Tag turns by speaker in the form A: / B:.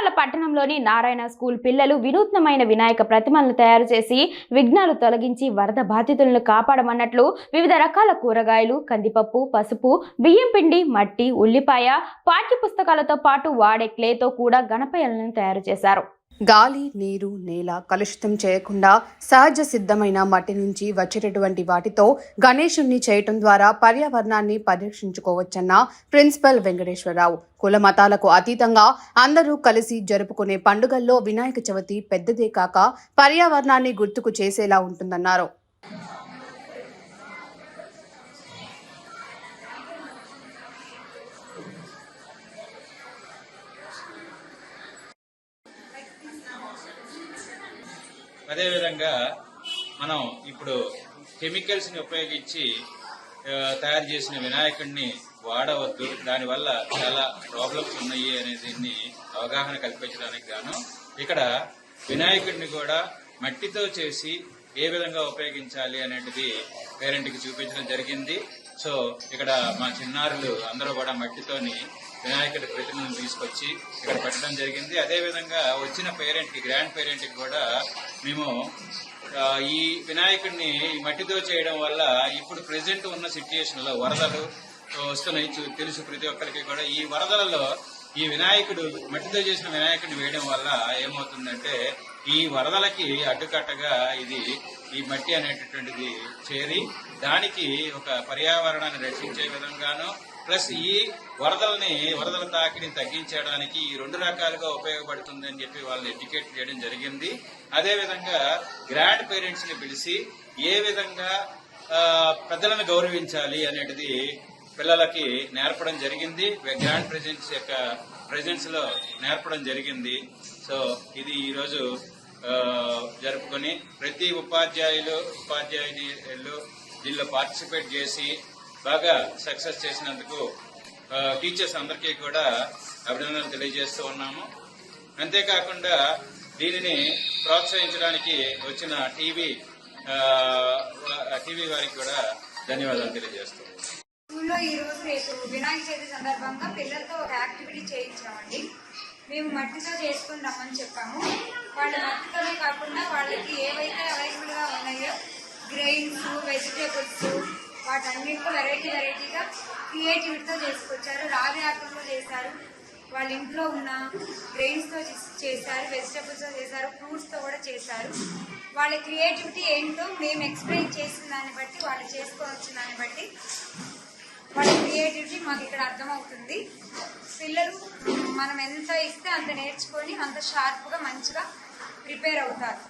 A: మంచిర్యాల పట్టణంలోని నారాయణ స్కూల్ పిల్లలు వినూత్నమైన వినాయక ప్రతిమలను తయారు చేసి విఘ్నాలు తొలగించి వరద బాధితులను కాపాడమన్నట్లు వివిధ రకాల కూరగాయలు కందిపప్పు పసుపు బియ్యం పిండి మట్టి ఉల్లిపాయ పాఠ్య పుస్తకాలతో పాటు వాడే క్లేతో కూడా గణపయలను తయారు చేశారు.
B: గాలి నీరు నేల కలుషితం చేయకుండా సహజ సిద్ధమైన మట్టి నుంచి వచ్చేటటువంటి వాటితో గణేశుణ్ణి చేయటం ద్వారా పర్యావరణాన్ని పరిరక్షించుకోవచ్చన్న ప్రిన్సిపల్ వెంకటేశ్వరరావు. కుల మతాలకు అతీతంగా అందరూ కలిసి జరుపుకునే పండుగల్లో వినాయక చవితి పెద్దదే కాక పర్యావరణాన్ని గుర్తుకు చేసేలా ఉంటుందన్నారు.
C: అదేవిధంగా మనం ఇప్పుడు కెమికల్స్ని ఉపయోగించి తయారు చేసిన వినాయకుడిని వాడవద్దు. దానివల్ల చాలా ప్రాబ్లమ్స్ ఉన్నాయి అనే దీన్ని అవగాహన కల్పించడానికి గాను ఇక్కడ వినాయకుడిని కూడా మట్టితో చేసి ఏ విధంగా ఉపయోగించాలి అనేది పేరెంట్కి చూపించడం జరిగింది. సో ఇక్కడ మా చిన్నారులు అందరూ కూడా మట్టితోని వినాయకుడి ప్రతిమను తీసుకొచ్చి ఇక్కడ పెట్టడం జరిగింది. అదేవిధంగా వచ్చిన పేరెంట్కి గ్రాండ్ పేరెంట్కి కూడా మేము ఈ వినాయకుడిని ఈ మట్టితో చేయడం వల్ల ఇప్పుడు ప్రెసెంట్ ఉన్న సిచ్యుయేషన్లో వరదలు వస్తున్నాయి. తెలుసు ప్రతి ఒక్కరికి కూడా. ఈ వరదలలో ఈ వినాయకుడు మట్టితో చేసిన వినాయకుడిని వేయడం వల్ల ఏమవుతుందంటే ఈ వరదలకి అడ్డుకట్టగా ఇది ఈ మట్టి అనేటటువంటిది చేరి దానికి ఒక పర్యావరణాన్ని రక్షించే విధంగాను ప్లస్ ఈ వరదల్ని వరదల తాకిడిని తగ్గించడానికి ఈ రెండు రకాలుగా ఉపయోగపడుతుంది అని చెప్పి వాళ్ళని ఎడ్యుకేట్ చేయడం జరిగింది. అదేవిధంగా గ్రాండ్ పేరెంట్స్ని పిలిచి ఏ విధంగా పెద్దలను గౌరవించాలి అనేది పిల్లలకి నేర్పడం జరిగింది. గ్రాండ్ ప్రెజెన్స్ యొక్క ప్రెజెన్స్లో నేర్పడం జరిగింది. సో ఇది ఈరోజు జరుపుకొని ప్రతి ఉపాధ్యాయులు ఉపాధ్యాయులు దీనిలో పార్టిసిపేట్ చేసి బాగా సక్సెస్ చేసినందుకు టీచర్స్ అందరికీ కూడా అభినందనలు తెలియజేస్తూ ఉన్నాము. అంతేకాకుండా దీనిని ప్రోత్సహించడానికి వచ్చిన టీవీ టీవీ వారికి కూడా ధన్యవాదాలు తెలియజేస్తున్నాం
D: స్కూల్లో ఈ రోజు రేపు వినాయక చవితి సందర్భంగా పిల్లలతో ఒక యాక్టివిటీ చేయించామండి. మేము మట్టితో చేసుకుని రమ్మని చెప్పాము. వాళ్ళ మట్టితోనే కాకుండా వాళ్ళకి ఏవైతే అవైలబుల్గా ఉన్నాయో గ్రెయిన్స్ వెజిటేబుల్స్ వాటన్నిటితో వెరైటీ వెరైటీగా క్రియేటివిటీతో చేసుకొచ్చారు. రాగి ఆకులతో చేశారు. వాళ్ళ ఇంట్లో ఉన్న గ్రెయిన్స్తో చేశారు. వెజిటేబుల్స్తో చేశారు. ఫ్రూట్స్తో కూడా చేశారు. వాళ్ళ క్రియేటివిటీ ఏంటో మేము ఎక్స్ప్లెయిన్ చేసిన దాన్ని బట్టి వాళ్ళు చేసుకొని వచ్చిన దాన్ని బట్టి వాళ్ళ క్రియేటివిటీ మాకు ఇక్కడ అర్థమవుతుంది. పిల్లలు మనం ఎంత ఇస్తే అంత నేర్చుకొని అంత షార్ప్గా మంచిగా ప్రిపేర్ అవుతారు.